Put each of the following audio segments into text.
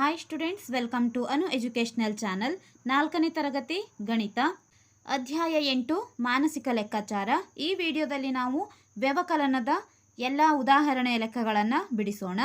Hi students welcome to Anu educational channel ನಾಲ್ಕನೇ ತರಗತಿ, ಗಣಿತ. ಅಧ್ಯಾಯ ಎಂಟು, ಮಾನಸಿಕ ಲೆಕ್ಕಾಚಾರ. ಈ ವಿಡಿಯೋದಲ್ಲಿ ನಾವು ವ್ಯವಕಲನದ ಎಲ್ಲ ಉದಾಹರಣೆಯ ಲೆಕ್ಕಗಳನ್ನು ಬಿಡಿಸೋಣ.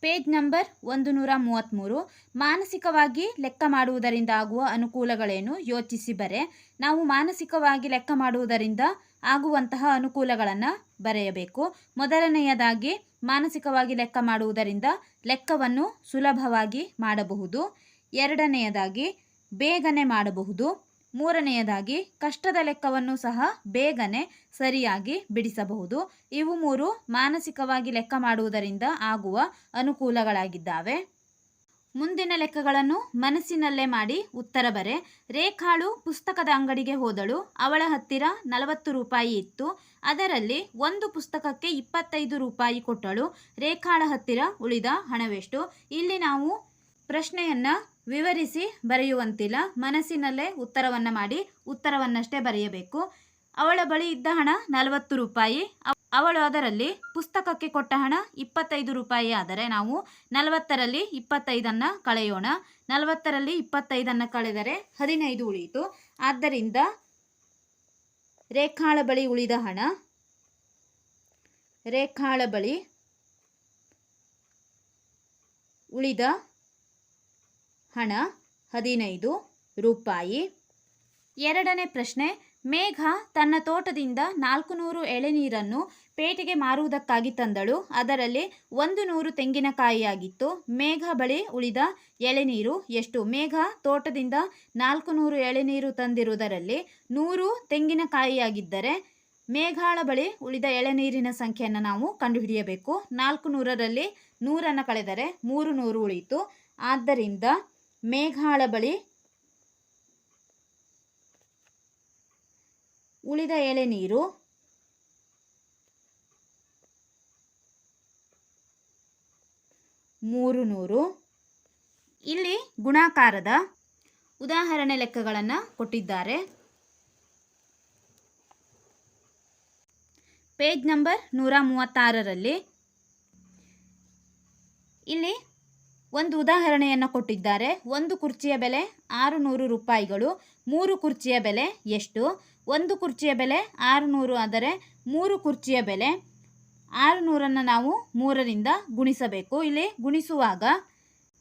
ಪೇಜ್ ನಂಬರ್ ಒಂದು ನೂರ ಮೂವತ್ತ್ಮೂರು ಮಾನಸಿಕವಾಗಿ ಲೆಕ್ಕ ಮಾಡುವುದರಿಂದ ಆಗುವ ಅನುಕೂಲಗಳೇನು? ಯೋಚಿಸಿ ಬರೆ. ನಾವು ಮಾನಸಿಕವಾಗಿ ಲೆಕ್ಕ ಮಾಡುವುದರಿಂದ ಆಗುವಂತಹ ಅನುಕೂಲಗಳನ್ನು ಬರೆಯಬೇಕು. ಮೊದಲನೆಯದಾಗಿ ಮಾನಸಿಕವಾಗಿ ಲೆಕ್ಕ ಮಾಡುವುದರಿಂದ ಲೆಕ್ಕವನ್ನು ಸುಲಭವಾಗಿ ಮಾಡಬಹುದು. ಎರಡನೆಯದಾಗಿ ಬೇಗನೆ ಮಾಡಬಹುದು. ಮೂರನೆಯದಾಗಿ ಕಷ್ಟದ ಲೆಕ್ಕವನ್ನು ಸಹ ಬೇಗನೆ ಸರಿಯಾಗಿ ಬಿಡಿಸಬಹುದು. ಇವು ಮೂರು ಮಾನಸಿಕವಾಗಿ ಲೆಕ್ಕ ಮಾಡುವುದರಿಂದ ಆಗುವ ಅನುಕೂಲಗಳಾಗಿದ್ದಾವೆ. ಮುಂದಿನ ಲೆಕ್ಕಗಳನ್ನು ಮನಸ್ಸಿನಲ್ಲೇ ಮಾಡಿ ಉತ್ತರ ಬರೆ. ರೇಖಾಳು ಪುಸ್ತಕದ ಅಂಗಡಿಗೆ ಹೋದಳು. ಅವಳ ಹತ್ತಿರ ನಲವತ್ತು ರೂಪಾಯಿ ಇತ್ತು. ಅದರಲ್ಲಿ ಒಂದು ಪುಸ್ತಕಕ್ಕೆ ಇಪ್ಪತ್ತೈದು ರೂಪಾಯಿ ಕೊಟ್ಟಳು. ರೇಖಾಳ ಹತ್ತಿರ ಉಳಿದ ಹಣವೆಷ್ಟು? ಇಲ್ಲಿ ನಾವು ಪ್ರಶ್ನೆಯನ್ನು ವಿವರಿಸಿ ಬರೆಯುವಂತಿಲ್ಲ. ಮನಸ್ಸಿನಲ್ಲೇ ಉತ್ತರವನ್ನು ಮಾಡಿ ಉತ್ತರವನ್ನಷ್ಟೇ ಬರೆಯಬೇಕು. ಅವಳ ಬಳಿ ಇದ್ದ ಹಣ ನಲವತ್ತು ರೂಪಾಯಿ. ಅವಳು ಅದರಲ್ಲಿ ಪುಸ್ತಕಕ್ಕೆ ಕೊಟ್ಟ ಹಣ ಇಪ್ಪತ್ತೈದು ರೂಪಾಯಿ ಆದರೆ ನಾವು ನಲವತ್ತರಲ್ಲಿ ಇಪ್ಪತ್ತೈದನ್ನು ಕಳೆಯೋಣ. ನಲವತ್ತರಲ್ಲಿ ಇಪ್ಪತ್ತೈದನ್ನು ಕಳೆದರೆ ಹದಿನೈದು ಉಳಿಯಿತು. ಆದ್ದರಿಂದ ರೇಖಾಳ ಬಳಿ ಉಳಿದ ಹಣ. ರೇಖಾಳ ಬಳಿ ಉಳಿದ ಹಣ ಹದಿನೈದು ರೂಪಾಯಿ. ಎರಡನೇ ಪ್ರಶ್ನೆ ಮೇಘ ತನ್ನ ತೋಟದಿಂದ ನಾಲ್ಕು ನೂರು ಎಳೆನೀರನ್ನು ಪೇಟೆಗೆ ಮಾರುವುದಕ್ಕಾಗಿ ತಂದಳು. ಅದರಲ್ಲಿ ಒಂದು ನೂರು ತೆಂಗಿನಕಾಯಿಯಾಗಿತ್ತು. ಮೇಘ ಬಳಿ ಉಳಿದ ಎಳೆನೀರು ಎಷ್ಟು? ಮೇಘ ತೋಟದಿಂದ ನಾಲ್ಕು ನೂರು ಎಳೆನೀರು ತಂದಿರುವುದರಲ್ಲಿ ನೂರು ತೆಂಗಿನಕಾಯಿಯಾಗಿದ್ದರೆ ಮೇಘಾಳ ಬಳಿ ಉಳಿದ ಎಳೆನೀರಿನ ಸಂಖ್ಯೆಯನ್ನು ನಾವು ಕಂಡುಹಿಡಿಯಬೇಕು. ನಾಲ್ಕು ನೂರರಲ್ಲಿ ನೂರನ್ನು ಕಳೆದರೆ ಮೂರು ನೂರು ಉಳಿಯಿತು. ಆದ್ದರಿಂದ ಮೇಘಾಳ ಬಳಿ ಉಳಿದ ಎಳೆನೀರು ಮೂರು ನೂರು. ಇಲ್ಲಿ ಗುಣಾಕಾರದ ಉದಾಹರಣೆ ಲೆಕ್ಕಗಳನ್ನು ಕೊಟ್ಟಿದ್ದಾರೆ. ಪೇಜ್ ನಂಬರ್ ನೂರ ಮೂವತ್ತಾರರಲ್ಲಿ ಇಲ್ಲಿ ಒಂದು ಉದಾಹರಣೆಯನ್ನು ಕೊಟ್ಟಿದ್ದಾರೆ. ಒಂದು ಕುರ್ಚಿಯ ಬೆಲೆ ಆರು ನೂರು ರೂಪಾಯಿಗಳು. ಮೂರು ಕುರ್ಚಿಯ ಬೆಲೆ ಎಷ್ಟು? ಒಂದು ಕುರ್ಚಿಯ ಬೆಲೆ ಆರುನೂರು ಆದರೆ ಮೂರು ಕುರ್ಚಿಯ ಬೆಲೆ ಆರುನೂರನ್ನು ನಾವು ಮೂರರಿಂದ ಗುಣಿಸಬೇಕು. ಇಲ್ಲಿ ಗುಣಿಸುವಾಗ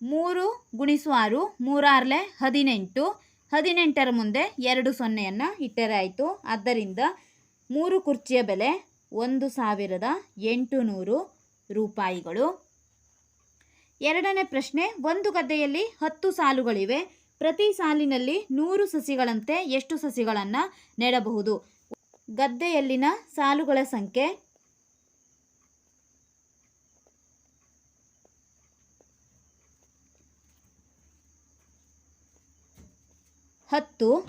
ಮೂರು ಗುಣಿಸು ಆರು ಮೂರಾರ್ಲೆ ಹದಿನೆಂಟು. ಹದಿನೆಂಟರ ಮುಂದೆ ಎರಡು ಸೊನ್ನೆಯನ್ನು ಇಟ್ಟರೆ ಆಯಿತು. ಆದ್ದರಿಂದ ಮೂರು ಕುರ್ಚಿಯ ಬೆಲೆ ಒಂದು ಸಾವಿರದ ಎಂಟು ನೂರು ರೂಪಾಯಿಗಳು. ಎರಡನೇ ಪ್ರಶ್ನೆ, ಒಂದು ಗದ್ದೆಯಲ್ಲಿ ಹತ್ತು ಸಾಲುಗಳಿವೆ. ಪ್ರತಿ ಸಾಲಿನಲ್ಲಿ ನೂರು ಸಸಿಗಳಂತೆ ಎಷ್ಟು ಸಸಿಗಳನ್ನು ನೆಡಬಹುದು? ಗದ್ದೆಯಲ್ಲಿನ ಸಾಲುಗಳ ಸಂಖ್ಯೆ. ಹತ್ತು.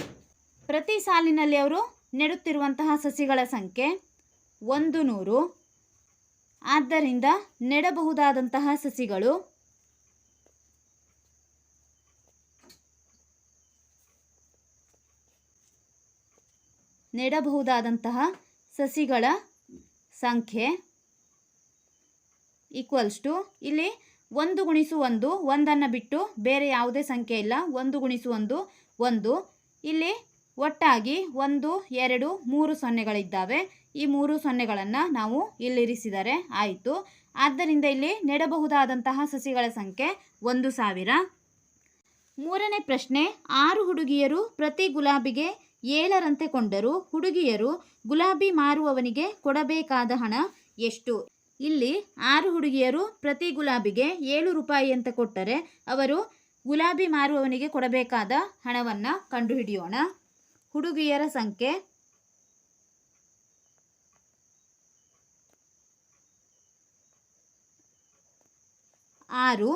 ಪ್ರತಿ ಸಾಲಿನಲ್ಲಿ ಅವರು ನೆಡುತ್ತಿರುವಂತಹ ಸಸಿಗಳ ಸಂಖ್ಯೆ. ಒಂದು ನೂರು. ಆದ್ದರಿಂದ ನೆಡಬಹುದಾದಂತಹ ಸಸಿಗಳು ನೆಡಬಹುದಾದಂತಹ ಸಸಿಗಳ ಸಂಖ್ಯೆ ಈಕ್ವಲ್ಸ್ ಟು ಇಲ್ಲಿ ಒಂದು ಗುಣಿಸು ಒಂದು, ಒಂದನ್ನು ಬಿಟ್ಟು ಬೇರೆ ಯಾವುದೇ ಸಂಖ್ಯೆ ಇಲ್ಲ. ಒಂದು ಗುಣಿಸು ಒಂದು ಒಂದು. ಇಲ್ಲಿ ಒಟ್ಟಾಗಿ ಒಂದು, ಎರಡು, ಮೂರು ಸೊನ್ನೆಗಳಿದ್ದಾವೆ. ಈ ಮೂರು ಸೊನ್ನೆಗಳನ್ನು ನಾವು ಇಲ್ಲಿರಿಸಿದರೆ ಆಯಿತು. ಆದ್ದರಿಂದ ಇಲ್ಲಿ ನೆಡಬಹುದಾದಂತಹ ಸಸಿಗಳ ಸಂಖ್ಯೆ ಒಂದು ಸಾವಿರ. ಮೂರನೇ ಪ್ರಶ್ನೆ, ಆರು ಹುಡುಗಿಯರು ಪ್ರತಿ ಗುಲಾಬಿಗೆ ಏಳರಂತೆ ಕೊಂಡರು ಹುಡುಗಿಯರು ಗುಲಾಬಿ ಮಾರುವವನಿಗೆ ಕೊಡಬೇಕಾದ ಹಣ ಎಷ್ಟು? ಇಲ್ಲಿ ಆರು ಹುಡುಗಿಯರು ಪ್ರತಿ ಗುಲಾಬಿಗೆ ಏಳು ರೂಪಾಯಿ ಅಂತ ಕೊಟ್ಟರೆ ಅವರು ಗುಲಾಬಿ ಮಾರುವವನಿಗೆ ಕೊಡಬೇಕಾದ ಹಣವನ್ನು ಕಂಡುಹಿಡಿಯೋಣ. ಹುಡುಗಿಯರ ಸಂಖ್ಯೆ ಆರು,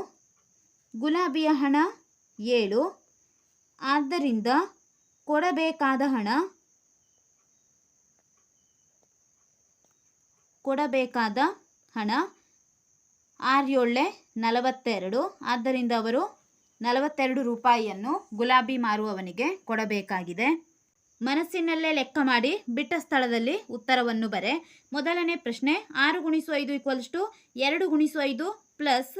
ಗುಲಾಬಿಯ ಹಣ ಏಳು. ಆದ್ದರಿಂದ ಕೊಡಬೇಕಾದ ಹಣ? ಕೊಡಬೇಕಾದ ಹಣ? ಆರ್ಯೋಳೆ ನಲವತ್ತೆರಡು. ಆದ್ದರಿಂದ ಅವರು ನಲವತ್ತೆರಡು ರೂಪಾಯಿಯನ್ನು ಗುಲಾಬಿ ಮಾರುವವನಿಗೆ ಕೊಡಬೇಕಾಗಿದೆ. ಮನಸ್ಸಿನಲ್ಲೇ ಲೆಕ್ಕ ಮಾಡಿ ಬಿಟ್ಟ ಸ್ಥಳದಲ್ಲಿ ಉತ್ತರವನ್ನು ಬರೆ. ಮೊದಲನೇ ಪ್ರಶ್ನೆ, ಆರು ಗುಣಿಸು ಐದು ಈಕ್ವಲ್ಸ್ ಟು ಎರಡು ಗುಣಿಸು ಐದು ಪ್ಲಸ್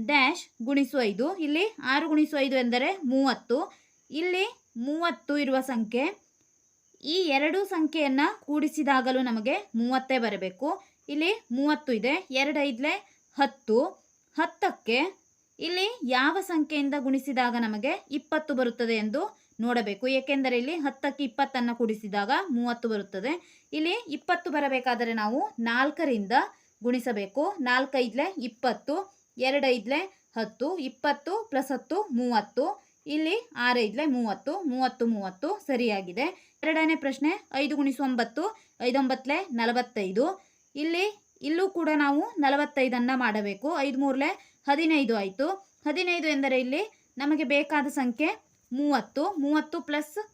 ಡ್ಯಾಶ್ ಗುಣಿಸು ಐದು. ಇಲ್ಲಿ ಆರು ಗುಣಿಸು ಐದು ಎಂದರೆ ಮೂವತ್ತು. ಇಲ್ಲಿ ಮೂವತ್ತು ಇರುವ ಸಂಖ್ಯೆ. ಈ ಎರಡು ಸಂಖ್ಯೆಯನ್ನು ಕೂಡಿಸಿದಾಗಲೂ ನಮಗೆ ಮೂವತ್ತೇ ಬರಬೇಕು. ಇಲ್ಲಿ ಮೂವತ್ತು ಇದೆ, ಎರಡು ಐದಲೇ ಹತ್ತು. ಹತ್ತಕ್ಕೆ ಇಲ್ಲಿ ಯಾವ ಸಂಖ್ಯೆಯಿಂದ ಗುಣಿಸಿದಾಗ ನಮಗೆ ಇಪ್ಪತ್ತು ಬರುತ್ತದೆ ಎಂದು ನೋಡಬೇಕು. ಏಕೆಂದರೆ ಇಲ್ಲಿ ಹತ್ತಕ್ಕೆ ಇಪ್ಪತ್ತನ್ನು ಕೂಡಿಸಿದಾಗ ಮೂವತ್ತು ಬರುತ್ತದೆ. ಇಲ್ಲಿ ಇಪ್ಪತ್ತು ಬರಬೇಕಾದರೆ ನಾವು ನಾಲ್ಕರಿಂದ ಗುಣಿಸಬೇಕು. ನಾಲ್ಕೈದಲೆ ಇಪ್ಪತ್ತು, ಎರಡೈದಲೆ ಹತ್ತು, ಇಪ್ಪತ್ತು ಪ್ಲಸ್ ಹತ್ತು, ಮೂವತ್ತು. ಇಲ್ಲಿ ಆರೈದಲೆ ಮೂವತ್ತು ಮೂವತ್ತು ಮೂವತ್ತು ಸರಿಯಾಗಿದೆ. ಎರಡನೇ ಪ್ರಶ್ನೆ ಐದು ಗುಣಿಸು ಒಂಬತ್ತು, ಐದೊಂಬತ್ತಲೆ ನಲವತ್ತೈದು. ಇಲ್ಲಿ, ಇಲ್ಲೂ ಕೂಡ ನಾವು ನಲವತ್ತೈದನ್ನು ಮಾಡಬೇಕು. ಐದು ಮೂರಲೆ ಹದಿನೈದು ಆಯಿತು. ಹದಿನೈದು ಎಂದರೆ ಇಲ್ಲಿ ನಮಗೆ ಬೇಕಾದ ಸಂಖ್ಯೆ ಮೂವತ್ತು. ಮೂವತ್ತು ಪ್ಲಸ್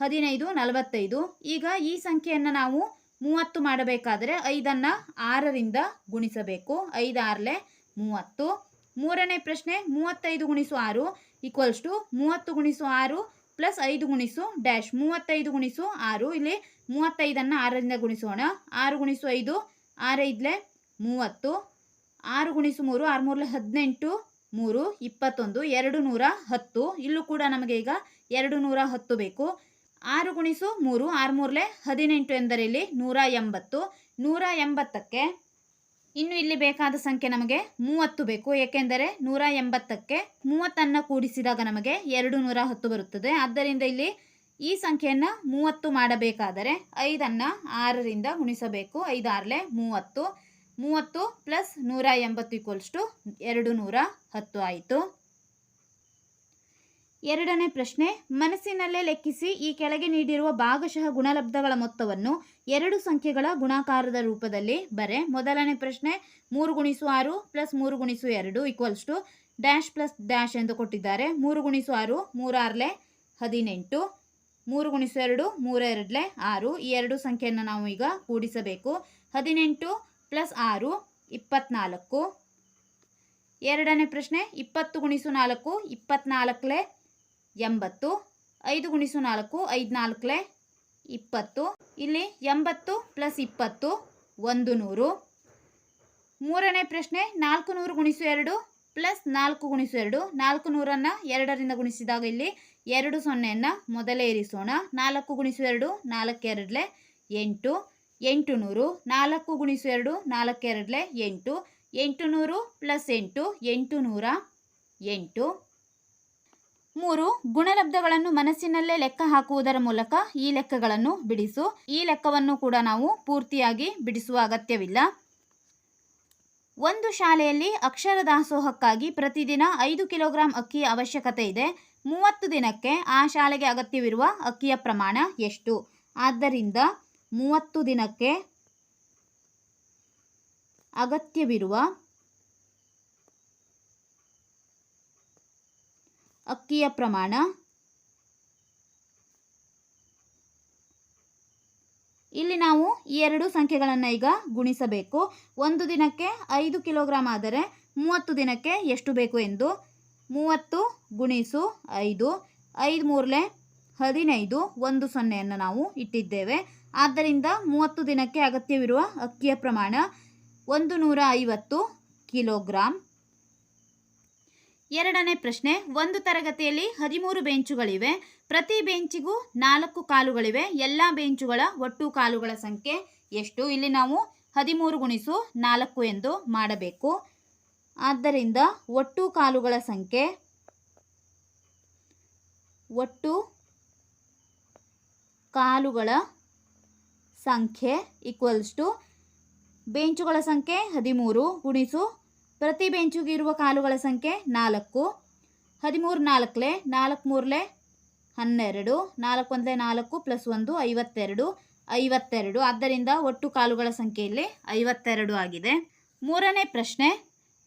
ಹದಿನೈದು, ನಲವತ್ತೈದು. ಈಗ ಈ ಸಂಖ್ಯೆಯನ್ನು ನಾವು ಮೂವತ್ತು ಮಾಡಬೇಕಾದರೆ ಐದನ್ನು ಆರರಿಂದ ಗುಣಿಸಬೇಕು. ಐದು ಆರಲೆ ಮೂವತ್ತು. ಮೂರನೇ ಪ್ರಶ್ನೆ ಮೂವತ್ತೈದು ಗುಣಿಸು ಆರು. ಈಕ್ವಲ್ಸ್ ಟು ಮೂವತ್ತು ಗುಣಿಸು ಆರು ಪ್ಲಸ್ ಐದು ಗುಣಿಸು ಡ್ಯಾಶ್ ಮೂವತ್ತೈದು ಗುಣಿಸು ಆರು. ಇಲ್ಲಿ ಮೂವತ್ತೈದನ್ನು ಆರರಿಂದ ಗುಣಿಸೋಣ. ಆರು ಗುಣಿಸು ಐದು ಆರೈದಲೆ ಮೂವತ್ತು. ಆರು ಗುಣಿಸು ಮೂರು, ಆರು ಮೂರಲೆ ಹದಿನೆಂಟು, ಮೂರು, ಇಪ್ಪತ್ತೊಂದು, ಎರಡು ನೂರ ಹತ್ತು. ಇಲ್ಲೂ ಕೂಡ ನಮಗೆ ಈಗ ಎರಡು ನೂರ ಹತ್ತು ಬೇಕು. ಆರು ಗುಣಿಸು ಮೂರು, ಆರು ಮೂರಲೆ ಹದಿನೆಂಟು ಎಂದರೆ ಇಲ್ಲಿ ನೂರ ಎಂಬತ್ತು. ನೂರ ಎಂಬತ್ತಕ್ಕೆ ಇನ್ನು ಇಲ್ಲಿ ಬೇಕಾದ ಸಂಖ್ಯೆ ನಮಗೆ ಮೂವತ್ತು ಬೇಕು. ಏಕೆಂದರೆ ನೂರ ಎಂಬತ್ತಕ್ಕೆ ಮೂವತ್ತನ್ನು ಕೂಡಿಸಿದಾಗ ನಮಗೆ ಎರಡು ನೂರ ಹತ್ತು ಬರುತ್ತದೆ. ಆದ್ದರಿಂದ ಇಲ್ಲಿ ಈ ಸಂಖ್ಯೆಯನ್ನು ಮೂವತ್ತು ಮಾಡಬೇಕಾದರೆ ಐದನ್ನು ಆರರಿಂದ ಗುಣಿಸಬೇಕು. ಆರಲೆ ಮೂವತ್ತು. ಮೂವತ್ತು ಪ್ಲಸ್ ನೂರ ಎಂಬತ್ತು ಈಕ್ವಲ್ಸ್ ಟು ಎರಡು ನೂರ ಹತ್ತು ಆಯಿತು. ಎರಡನೇ ಪ್ರಶ್ನೆ, ಮನಸ್ಸಿನಲ್ಲೇ ಲೆಕ್ಕಿಸಿ ಈ ಕೆಳಗೆ ನೀಡಿರುವ ಭಾಗಶಃ ಗುಣಲಬ್ಧಗಳ ಮೊತ್ತವನ್ನು ಎರಡು ಸಂಖ್ಯೆಗಳ ಗುಣಾಕಾರದ ರೂಪದಲ್ಲಿ ಬರೆ. ಮೊದಲನೇ ಪ್ರಶ್ನೆ, ಮೂರು ಗುಣಿಸು ಆರು ಪ್ಲಸ್ ಮೂರು ಗುಣಿಸು ಎರಡು equals to dash plus dash ಎಂದು ಕೊಟ್ಟಿದ್ದಾರೆ. ಮೂರು ಗುಣಿಸು ಆರು, ಮೂರಾರ್ಲೆ ಹದಿನೆಂಟು. ಮೂರು ಗುಣಿಸು ಎರಡು, ಮೂರೆರಡಲೆ ಆರು. ಈ ಎರಡು ಸಂಖ್ಯೆಯನ್ನು ನಾವು ಈಗ ಕೂಡಿಸಬೇಕು. ಹದಿನೆಂಟು ಪ್ಲಸ್ ಆರು, ಇಪ್ಪತ್ನಾಲ್ಕು. ಎರಡನೇ ಪ್ರಶ್ನೆ, ಇಪ್ಪತ್ತು ಗುಣಿಸು ನಾಲ್ಕು, ಇಪ್ಪತ್ನಾಲ್ಕಲೆ ಎಂಬತ್ತು, ಐದು ಗುಣಿಸು ನಾಲ್ಕು, ಐದು ನಾಲ್ಕಲೆ ಇಪ್ಪತ್ತು. ಇಲ್ಲಿ ಎಂಬತ್ತು ಪ್ಲಸ್ ಇಪ್ಪತ್ತು, ಒಂದು ನೂರು. ಮೂರನೇ ಪ್ರಶ್ನೆ, ನಾಲ್ಕು ನೂರು ಗುಣಿಸು ಎರಡು ಪ್ಲಸ್ ನಾಲ್ಕು ಗುಣಿಸು ಎರಡು. ನಾಲ್ಕು ನೂರನ್ನು ಎರಡರಿಂದ ಗುಣಿಸಿದಾಗ ಇಲ್ಲಿ ಎರಡು ಸೊನ್ನೆಯನ್ನು ಮೊದಲೇ ಇರಿಸೋಣ. ನಾಲ್ಕು ಗುಣಿಸು ಎರಡು, ನಾಲ್ಕು ಎರಡಲೆ ಎಂಟು. ಎಂಟು ನೂರು, ನಾಲ್ಕು ಗುಣಿಸು ಎರಡು, ನಾಲ್ಕು ಎರಡಲೆ ಎಂಟು. ಎಂಟು ನೂರು ಪ್ಲಸ್ ಎಂಟು ಎಂಟು ನೂರ ಎಂಟು. ಮೂರು, ಗುಣಲಬ್ಧಗಳನ್ನು ಮನಸ್ಸಿನಲ್ಲೇ ಲೆಕ್ಕ ಹಾಕುವುದರ ಮೂಲಕ ಈ ಲೆಕ್ಕಗಳನ್ನು ಬಿಡಿಸು. ಈ ಲೆಕ್ಕವನ್ನು ಕೂಡ ನಾವು ಪೂರ್ತಿಯಾಗಿ ಬಿಡಿಸುವ ಅಗತ್ಯವಿಲ್ಲ. ಒಂದು ಶಾಲೆಯಲ್ಲಿ ಅಕ್ಷರ ದಾಸೋಹಕ್ಕಾಗಿ ಪ್ರತಿದಿನ ಐದು ಕಿಲೋಗ್ರಾಂ ಅಕ್ಕಿಯ ಅವಶ್ಯಕತೆ ಇದೆ. ಮೂವತ್ತು ದಿನಕ್ಕೆ ಆ ಶಾಲೆಗೆ ಅಗತ್ಯವಿರುವ ಅಕ್ಕಿಯ ಪ್ರಮಾಣ ಎಷ್ಟು? ಆದ್ದರಿಂದ ಮೂವತ್ತು ದಿನಕ್ಕೆ ಅಗತ್ಯವಿರುವ ಅಕ್ಕಿಯ ಪ್ರಮಾಣ. ಇಲ್ಲಿ ನಾವು ಈ ಎರಡು ಸಂಖ್ಯೆಗಳನ್ನು ಈಗ ಗುಣಿಸಬೇಕು. ಒಂದು ದಿನಕ್ಕೆ ಐದು ಕಿಲೋಗ್ರಾಮ್ ಆದರೆ ಮೂವತ್ತು ದಿನಕ್ಕೆ ಎಷ್ಟು ಬೇಕು ಎಂದು. ಮೂವತ್ತು ಗುಣಿಸು ಐದು. ಐದು ಮೂರಲೆ ಹದಿನೈದು, ಒಂದು ಸೊನ್ನೆಯನ್ನು ನಾವು ಇಟ್ಟಿದ್ದೇವೆ. ಆದ್ದರಿಂದ ಮೂವತ್ತು ದಿನಕ್ಕೆ ಅಗತ್ಯವಿರುವ ಅಕ್ಕಿಯ ಪ್ರಮಾಣ ಒಂದು ನೂರ ಐವತ್ತು ಕಿಲೋಗ್ರಾಮ್ ಎರಡನೇ ಪ್ರಶ್ನೆ, ಒಂದು ತರಗತಿಯಲ್ಲಿ ಹದಿಮೂರು ಬೆಂಚುಗಳಿವೆ. ಪ್ರತಿ ಬೆಂಚಿಗೂ ನಾಲ್ಕು ಕಾಲುಗಳಿವೆ. ಎಲ್ಲ ಬೆಂಚುಗಳ ಒಟ್ಟು ಕಾಲುಗಳ ಸಂಖ್ಯೆ ಎಷ್ಟು? ಇಲ್ಲಿ ನಾವು ಹದಿಮೂರು ಗುಣಿಸು ನಾಲ್ಕು ಎಂದು ಮಾಡಬೇಕು. ಆದ್ದರಿಂದ ಒಟ್ಟು ಕಾಲುಗಳ ಸಂಖ್ಯೆ ಒಟ್ಟು ಕಾಲುಗಳ ಸಂಖ್ಯೆ ಈಕ್ವಲ್ಸ್ ಟು ಬೆಂಚುಗಳ ಸಂಖ್ಯೆ ಹದಿಮೂರು ಗುಣಿಸು ಪ್ರತಿ ಬೆಂಚುಗೆ ಇರುವ ಕಾಲುಗಳ ಸಂಖ್ಯೆ ನಾಲ್ಕು. ಹದಿಮೂರು ನಾಲ್ಕಲೆ ನಾಲ್ಕು ಮೂರಲೆ ಹನ್ನೆರಡು ನಾಲ್ಕು ಒಂದಲೆ ನಾಲ್ಕು ಪ್ಲಸ್ ಒಂದು ಐವತ್ತೆರಡು ಐವತ್ತೆರಡು. ಆದ್ದರಿಂದ ಒಟ್ಟು ಕಾಲುಗಳ ಸಂಖ್ಯೆಯಲ್ಲಿ ಐವತ್ತೆರಡು ಆಗಿದೆ. ಮೂರನೇ ಪ್ರಶ್ನೆ,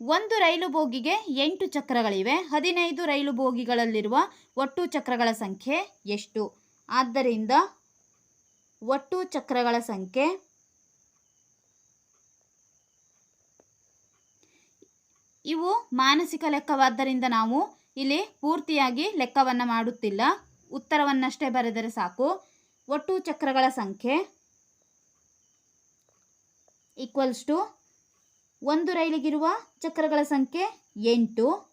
ಒಂದು ರೈಲು ಬೋಗಿಗೆ ಎಂಟು ಚಕ್ರಗಳಿವೆ. ಹದಿನೈದು ರೈಲು ಬೋಗಿಗಳಲ್ಲಿರುವ ಒಟ್ಟು ಚಕ್ರಗಳ ಸಂಖ್ಯೆ ಎಷ್ಟು? ಆದ್ದರಿಂದ ಒಟ್ಟು ಚಕ್ರಗಳ ಸಂಖ್ಯೆ ಇವು ಮಾನಸಿಕ ಲೆಕ್ಕವಾದ್ದರಿಂದ ನಾವು ಇಲ್ಲಿ ಪೂರ್ತಿಯಾಗಿ ಲೆಕ್ಕವನ್ನು ಮಾಡುತ್ತಿಲ್ಲ. ಉತ್ತರವನ್ನಷ್ಟೇ ಬರೆದರೆ ಸಾಕು. ಒಟ್ಟು ಚಕ್ರಗಳ ಸಂಖ್ಯೆ ಈಕ್ವಲ್ಸ್ ಟು ಒಂದು ರೈಲಿಗಿರುವ ಚಕ್ರಗಳ ಸಂಖ್ಯೆ ಎಂಟು.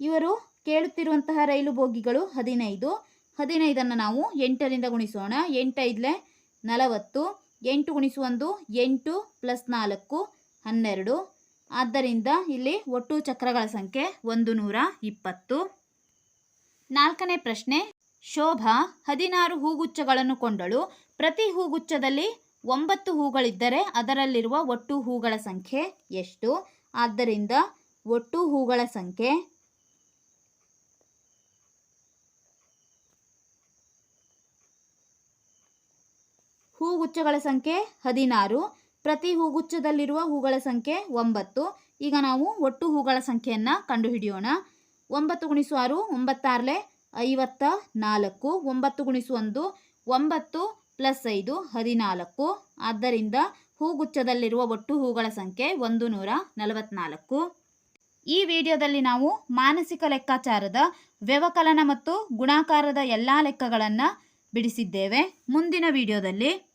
ಇವರು ಕೇಳುತ್ತಿರುವಂತಹ ರೈಲು ಬೋಗಿಗಳು ಹದಿನೈದು. ಹದಿನೈದನ್ನು ನಾವು ಎಂಟರಿಂದ ಗುಣಿಸೋಣ. ಎಂಟೈದಲೆ ನಲವತ್ತು. ಎಂಟು ಗುಣಿಸು ಒಂದು ಎಂಟು ಪ್ಲಸ್ ನಾಲ್ಕು ಹನ್ನೆರಡು. ಆದ್ದರಿಂದ ಇಲ್ಲಿ ಒಟ್ಟು ಚಕ್ರಗಳ ಸಂಖ್ಯೆ ಒಂದು ನೂರ ಇಪ್ಪತ್ತು. ನಾಲ್ಕನೇ ಪ್ರಶ್ನೆ, ಶೋಭಾ ಹದಿನಾರು ಹೂಗುಚ್ಛಗಳನ್ನು ಕೊಂಡಳು. ಪ್ರತಿ ಹೂಗುಚ್ಛದಲ್ಲಿ ಒಂಬತ್ತು ಹೂಗಳಿದ್ದರೆ ಅದರಲ್ಲಿರುವ ಒಟ್ಟು ಹೂಗಳ ಸಂಖ್ಯೆ ಎಷ್ಟು? ಆದ್ದರಿಂದ ಒಟ್ಟು ಹೂಗಳ ಸಂಖ್ಯೆ ಹೂಗುಚ್ಛಗಳ ಸಂಖ್ಯೆ ಹದಿನಾರು. ಪ್ರತಿ ಹೂಗುಚ್ಛದಲ್ಲಿರುವ ಹೂಗಳ ಸಂಖ್ಯೆ ಒಂಬತ್ತು. ಈಗ ನಾವು ಒಟ್ಟು ಹೂಗಳ ಸಂಖ್ಯೆಯನ್ನು ಕಂಡುಹಿಡಿಯೋಣ. ಒಂಬತ್ತು ಗುಣಿಸು ಆರು, ಒಂಬತ್ತಾರಲೆ ಐವತ್ತ ನಾಲ್ಕು. ಒಂಬತ್ತು ಗುಣಿಸು ಒಂದು, ಒಂಬತ್ತು ಪ್ಲಸ್ ಐದು, ಹದಿನಾಲ್ಕು. ಆದ್ದರಿಂದ ಹೂಗುಚ್ಛದಲ್ಲಿರುವ ಒಟ್ಟು ಹೂಗಳ ಸಂಖ್ಯೆ ಒಂದು ನೂರ ನಲವತ್ನಾಲ್ಕು. ಈ ವಿಡಿಯೋದಲ್ಲಿ ನಾವು ಮಾನಸಿಕ ಲೆಕ್ಕಾಚಾರದ, ವ್ಯವಕಲನ ಮತ್ತು ಗುಣಾಕಾರದ ಎಲ್ಲ ಲೆಕ್ಕಗಳನ್ನು ಬಿಡಿಸಿದ್ದೇವೆ. ಮುಂದಿನ ವಿಡಿಯೋದಲ್ಲಿ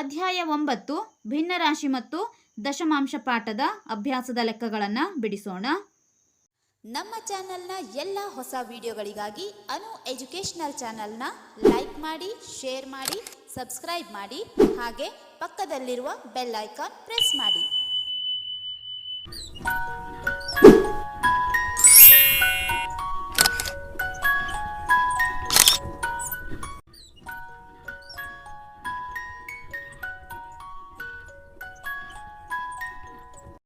ಅಧ್ಯಾಯ ಒಂಬತ್ತು, ಭಿನ್ನರಾಶಿ ಮತ್ತು ದಶಮಾಂಶ ಪಾಠದ ಅಭ್ಯಾಸದ ಲೆಕ್ಕಗಳನ್ನು ಬಿಡಿಸೋಣ. ನಮ್ಮ ಚಾನೆಲ್ನ ಎಲ್ಲ ಹೊಸ ವಿಡಿಯೋಗಳಿಗಾಗಿ ಅನು ಎಜುಕೇಷನಲ್ ಚಾನೆಲ್ನ ಲೈಕ್ ಮಾಡಿ, ಶೇರ್ ಮಾಡಿ, ಸಬ್ಸ್ಕ್ರೈಬ್ ಮಾಡಿ, ಹಾಗೆ ಪಕ್ಕದಲ್ಲಿರುವ ಬೆಲ್ ಐಕಾನ್ ಪ್ರೆಸ್ ಮಾಡಿ.